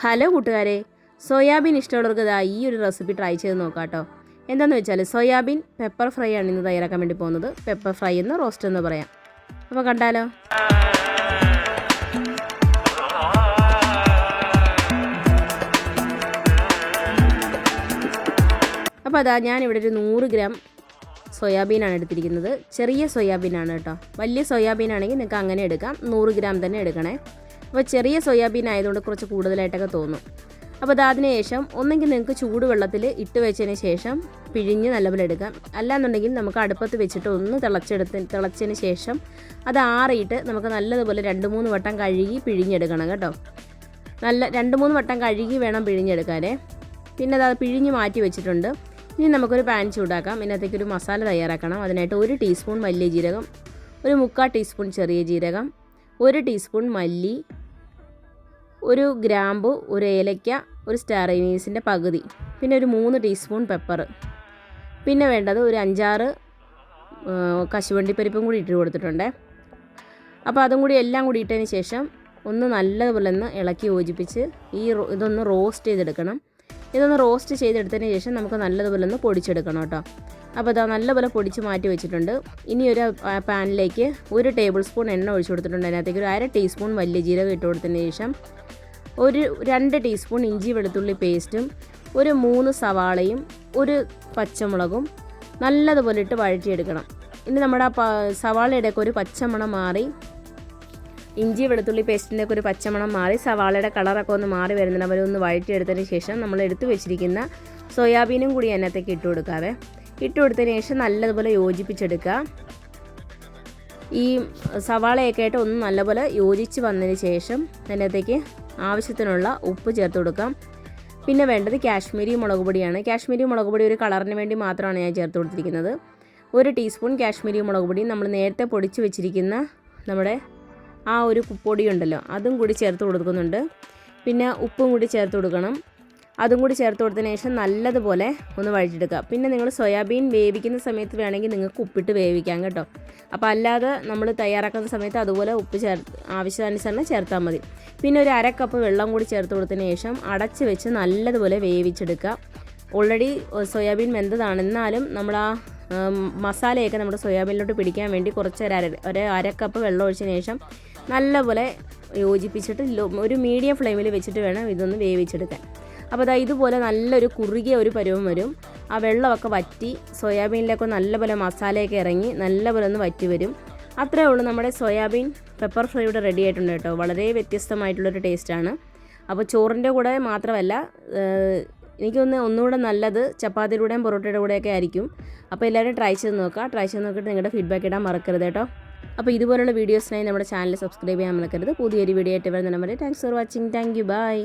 Hello കൂട്ടുകാരെ soybean ഇഷ്ടമുള്ളവർക്ക് ഇതാ ഈ ഒരു റെസിപ്പി ട്രൈ ചെയ്ത് നോക്കാം കേട്ടോ എന്താണെന്ന് വെച്ചാൽ സോയാബീൻ പെപ്പർ ഫ്രൈ ആണ് ഇന്ന് തയ്യാറാക്കാൻ വേണ്ടി പോകുന്നത്. പെപ്പർ ഫ്രൈ എന്ന് റോസ്റ്റ് എന്ന് പറയാം. അപ്പോൾ കണ്ടാലോ? അപ്പോൾ അതാ ഞാനിവിടെ ഒരു നൂറ് ഗ്രാം സോയാബീനാണ് എടുത്തിരിക്കുന്നത്. ചെറിയ സോയാബീനാണ് കേട്ടോ. വലിയ സോയാബീൻ ആണെങ്കിൽ നിങ്ങൾക്ക് അങ്ങനെ എടുക്കാം. നൂറ് ഗ്രാം തന്നെ എടുക്കണേ. അപ്പോൾ ചെറിയ സോയാബീൻ ആയതുകൊണ്ട് കുറച്ച് കൂടുതലായിട്ടൊക്കെ തോന്നും. അപ്പോൾ അത് അതിന് ശേഷം ഒന്നെങ്കിൽ നിങ്ങൾക്ക് ചൂടുവെള്ളത്തിൽ ഇട്ട് വെച്ചതിന് ശേഷം പിഴിഞ്ഞ് നല്ലപോലെ എടുക്കാം. അല്ലാന്നുണ്ടെങ്കിൽ നമുക്ക് അടുപ്പത്ത് വെച്ചിട്ട് ഒന്ന് തിളച്ചെടുത്ത് തിളച്ചതിന് ശേഷം അത് ആറിയിട്ട് നമുക്ക് നല്ലതുപോലെ രണ്ട് മൂന്ന് വട്ടം കഴുകി പിഴിഞ്ഞെടുക്കണം കേട്ടോ. നല്ല രണ്ട് മൂന്ന് വട്ടം കഴുകി വേണം പിഴിഞ്ഞെടുക്കാനേ പിന്നെ അത് പിഴിഞ്ഞ് മാറ്റി വെച്ചിട്ടുണ്ട്. ഇനി നമുക്കൊരു പാൻ ചൂടാക്കാം. ഇതിനകത്തേക്ക് ഒരു മസാല തയ്യാറാക്കണം. അതിനായിട്ട് ഒരു ടീസ്പൂൺ വലിയ ജീരകം ഒരു മുക്കാൽ ടീസ്പൂൺ ചെറിയ ജീരകം ഒരു ടീസ്പൂൺ മല്ലി ഒരു ഗ്രാമ്പു ഒരു ഏലയ്ക്ക ഒരു സ്റ്റാർ അനീസിന്റെ പകുതി പിന്നെ ഒരു മൂന്ന് ടീസ്പൂൺ പെപ്പർ. പിന്നെ വേണ്ടത് ഒരു അഞ്ചാറ് കശുവണ്ടി പരിപ്പും കൂടി ഇട്ട് കൊടുത്തിട്ടുണ്ട്. അപ്പോൾ അതും കൂടി എല്ലാം കൂടി ഇട്ടതിന് ശേഷം ഒന്ന് നല്ലതുപോലെ ഒന്ന് ഇളക്കി യോജിപ്പിച്ച് ഈ ഇതൊന്ന് റോസ്റ്റ് ചെയ്തെടുക്കണം. ഇതൊന്ന് റോസ്റ്റ് ചെയ്തെടുത്തതിന് ശേഷം നമുക്ക് നല്ലതുപോലെ ഒന്ന് പൊടിച്ചെടുക്കണം കേട്ടോ. അപ്പോൾ ഇതാ നല്ലപോലെ പൊടിച്ച് മാറ്റി വെച്ചിട്ടുണ്ട്. ഇനി ഒരു പാനിലേക്ക് ഒരു ടേബിൾ സ്പൂൺ എണ്ണ ഒഴിച്ചു കൊടുത്തിട്ടുണ്ട്. അതിനകത്തേക്ക് ഒരു അര ടീസ്പൂൺ വലിയ ജീരകം ഇട്ട് കൊടുത്തതിന് ശേഷം ഒരു രണ്ട് ടീസ്പൂൺ ഇഞ്ചി വെളുത്തുള്ളി പേസ്റ്റും ഒരു മൂന്ന് സവാളയും ഒരു പച്ചമുളകും നല്ലതുപോലെ ഇട്ട് വഴറ്റിയെടുക്കണം. ഇനി നമ്മുടെ സവാളയുടെയൊക്കെ ഒരു പച്ചമണം മാറി ഇഞ്ചി വെളുത്തുള്ളി പേസ്റ്റിന്റെ ഒക്കെ ഒരു പച്ചമണം മാറി സവാളയുടെ കളറൊക്കെ ഒന്ന് മാറി വരുന്നുണ്ട്. അവരൊന്ന് വഴറ്റിയെടുത്തതിന് ശേഷം നമ്മൾ എടുത്തു വെച്ചിരിക്കുന്ന സോയാബീനും കൂടി അതിനകത്തേക്ക് ഇട്ട് കൊടുക്കാവേ. ഇട്ട് കൊടുത്തതിന് ശേഷം നല്ലതുപോലെ യോജിപ്പിച്ചെടുക്കുക. ഈ സവാളയൊക്കെ ആയിട്ട് ഒന്ന് നല്ലപോലെ യോജിച്ച് വന്നതിന് ശേഷം അതിനകത്തേക്ക് ആവശ്യത്തിനുള്ള ഉപ്പ് ചേർത്ത് കൊടുക്കാം. പിന്നെ വേണ്ടത് കാശ്മീരി മുളക് പൊടിയാണ്. കാശ്മീരി മുളക് പൊടി ഒരു കളറിന് വേണ്ടി മാത്രമാണ് ഞാൻ ചേർത്ത് കൊടുത്തിരിക്കുന്നത്. ഒരു ടീസ്പൂൺ കാശ്മീരി മുളക് പൊടി. നമ്മൾ നേരത്തെ പൊടിച്ച് വെച്ചിരിക്കുന്ന നമ്മുടെ ആ ഒരു പൊടി ഉണ്ടല്ലോ അതും കൂടി ചേർത്ത് കൊടുക്കുന്നുണ്ട്. പിന്നെ ഉപ്പും കൂടി ചേർത്ത് കൊടുക്കണം. അതും കൂടി ചേർത്ത് കൊടുത്തതിന് ശേഷം നല്ലതുപോലെ ഒന്ന് വഴിച്ചെടുക്കുക പിന്നെ നിങ്ങൾ സോയാബീൻ വേവിക്കുന്ന സമയത്ത് വേണമെങ്കിൽ നിങ്ങൾക്ക് ഉപ്പിട്ട് വേവിക്കാം കേട്ടോ. അപ്പോൾ അല്ലാതെ നമ്മൾ തയ്യാറാക്കുന്ന സമയത്ത് അതുപോലെ ഉപ്പ് ചേർത്ത് ആവശ്യാനുസരണം ചേർത്താൽ മതി. പിന്നെ ഒരു അര കപ്പ് വെള്ളം കൂടി ചേർത്ത് കൊടുത്തതിന് ശേഷം അടച്ച് വെച്ച് നല്ലതുപോലെ വേവിച്ചെടുക്കുക. ഓൾറെഡി സോയാബീൻ വെന്തതാണ്. എന്നാലും നമ്മൾ ആ മസാലയൊക്കെ നമ്മുടെ സോയാബീനിലോട്ട് പിടിക്കാൻ വേണ്ടി കുറച്ച് ഒരു അര ഒരു അര കപ്പ് വെള്ളം ഒഴിച്ചതിന് ശേഷം നല്ലപോലെ യോജിപ്പിച്ചിട്ട് ഒരു മീഡിയം ഫ്ലെയിമിൽ വെച്ചിട്ട് വേണം ഇതൊന്ന് വേവിച്ചെടുക്കാൻ. അപ്പോൾ അതാ ഇതുപോലെ നല്ലൊരു കുറുകിയ ഒരു പരുവം വരും. ആ വെള്ളമൊക്കെ വറ്റി സോയാബീനിലൊക്കെ നല്ലപോലെ മസാലയൊക്കെ ഇറങ്ങി നല്ലപോലെ ഒന്ന് വറ്റി വരും. അത്രേ ഉള്ളൂ നമ്മുടെ സോയാബീൻ പെപ്പർ ഫ്രൈ ഇവിടെ റെഡി ആയിട്ടുണ്ട് കേട്ടോ. വളരെ വ്യത്യസ്തമായിട്ടുള്ളൊരു ടേസ്റ്റാണ് അപ്പോൾ ചോറിന്റെ കൂടെ മാത്രമല്ല എനിക്കൊന്ന് ഒന്നുകൂടെ നല്ലത് ചപ്പാത്തിയുടെയും പൊറോട്ടയുടെ കൂടെയൊക്കെ ആയിരിക്കും. അപ്പോൾ എല്ലാവരും ട്രൈ ചെയ്ത് നോക്കുക. ട്രൈ ചെയ്ത് നോക്കിയിട്ട് നിങ്ങളുടെ ഫീഡ്ബാക്ക് ഇടാൻ മറക്കരുത് കേട്ടോ. അപ്പോൾ ഇതുപോലുള്ള വീഡിയോസിനായി നമ്മുടെ ചാനൽ സബ്സ്ക്രൈബ് ചെയ്യാൻ മറക്കരുത്. പുതിയൊരു വീഡിയോ ആയിട്ട് വരുന്ന number thanks for watching thank you bye